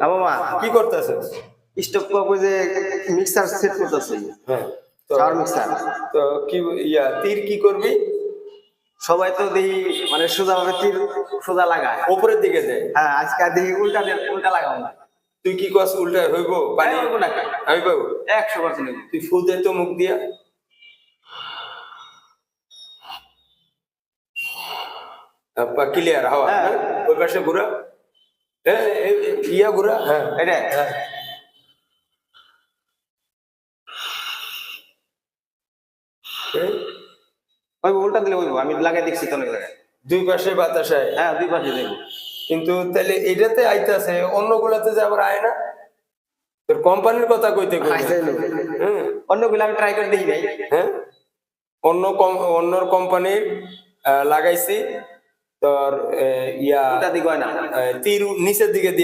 বাবা কি করতেছ? স্টপ পাবো যে মিক্সার সেট করতেছে। হ্যাঁ চার মিক্সার। তো কি ইয়া তীর কি করবি? সবাই তো দেখি মানে সোজা ভাবে তীর সোজা লাগায়। উপরের দিকে দে হ্যাঁ আজকে দেখি উল্টা দিয়ে- উল্টা লাগাবো না। তুই কি কস উল্টা হইব? পানি? হইব না কেন? হইব। একশো পার্সেন্ট তুই ফু দে তো মুখ দিয়া। ক্লিয়ার হাওয়া হ্যাঁ। হ্যাঁ? ওই পাশে ঘুরা। হ্যাঁ, ইয়া ঘুরা হ্যাঁ। এটা হ্যাঁ। ওই উল্টা দিলে ওইব আমি লাগাই দেখছি তো অনেক জায়গায়। দুই পাশে বাতাস হ্যাঁ দুই পাশে দেখব। কিন্তু তাহলে এটাতে আইতাছে অন্য গুলাতে যে আবার আয় না? তোর কোম্পানির কথা কইতে হ্যাঁ। অন্যগুলো আমি ট্রাই করে দেখি ভাই। হ্যাঁ। অন্য অন্য কোম্পানির লাগাইছি। তোর ইয়া দিকে না। আহ, নিচের দিকে দিয়ে